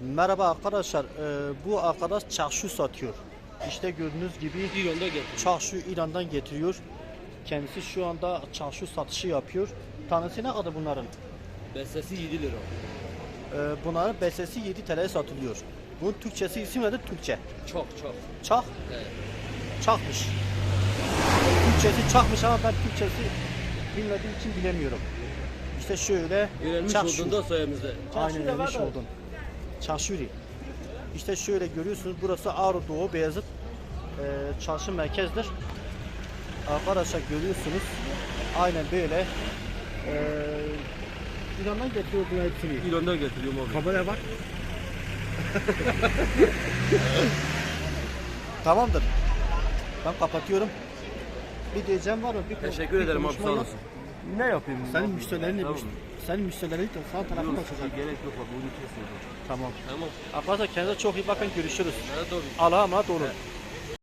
Merhaba arkadaşlar. Ee, bu arkadaş çarşı satıyor. İşte gördüğünüz gibi İran'da getir. çarşı İran'dan getiriyor. Kendisi şu anda çarşı satışı yapıyor. Tanesi ne kadar bunların? Bestesi 7 lira. Ee, bunların besesi 7 TL satılıyor. Bunun Türkçesi isim nedir? Türkçe. Çok çok. Çak, Evet. çakmış. Türkçesi çakmış ama ben Türkçesi bilmediğim için bilemiyorum. İşte şöyle Öğrenmiş çarşı. olduğunda sayemizde. Aynen öğrenmiş oldum. Çarşuri. İşte şöyle görüyorsunuz burası Ağrı Doğu Beyazıt e, çarşı merkezdir. Arkadaşlar görüyorsunuz. Aynen böyle. E, İran'dan getiriyor bu hepsini. İran'da getiriyorum abi. Kameraya bak. Tamamdır. Ben kapatıyorum. Bir diyeceğim var mı? Bir, Teşekkür bir ederim abi sağ olasın. Ne yapayım? Senin müşterilerin Tamam. senin müşterilerin de sağ tarafında açacak. gerek yok abi bunu kesmedim. Tamam. Tamam. Arkadaşlar kendinize çok iyi bakın görüşürüz. Allah'a emanet olun.